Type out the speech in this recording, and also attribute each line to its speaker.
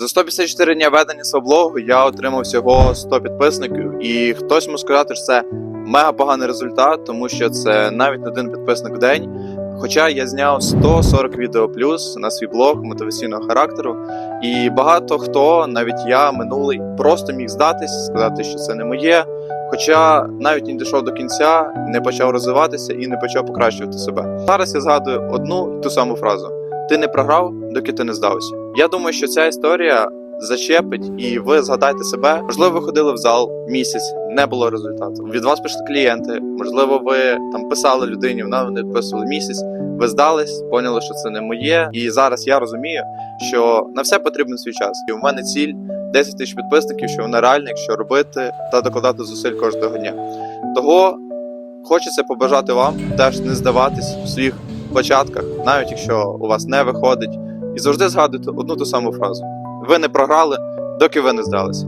Speaker 1: За 154 дня ведення свого блогу я отримав всього 100 підписників, і хтось може сказати, що це мега поганий результат, тому що це навіть один підписник в день. Хоча я зняв 140 відео плюс на свій блог мотиваційного характеру, і багато хто, навіть я, минулий, просто міг здатись, сказати, що це не моє. Хоча навіть не дійшов до кінця, не почав розвиватися і не почав покращувати себе. Зараз я згадую одну і ту саму фразу: ти не програв, доки ти не здався. Я думаю, що ця історія зачепить, і ви згадайте себе. Можливо, ви ходили в зал місяць, не було результату. Від вас пішли клієнти. Можливо, ви там писали людині, вона не відписували місяць. Ви здались, поняли, що це не моє. І зараз я розумію, що на все потрібен свій час. І у мене ціль 10 тисяч підписників, що вона реальна, якщо робити та докладати зусиль кожного дня. Того хочеться побажати вам теж не здаватись в своїх початках, навіть якщо у вас не виходить, і завжди згадуйте одну ту саму фразу: ви не програли, доки ви не здалися.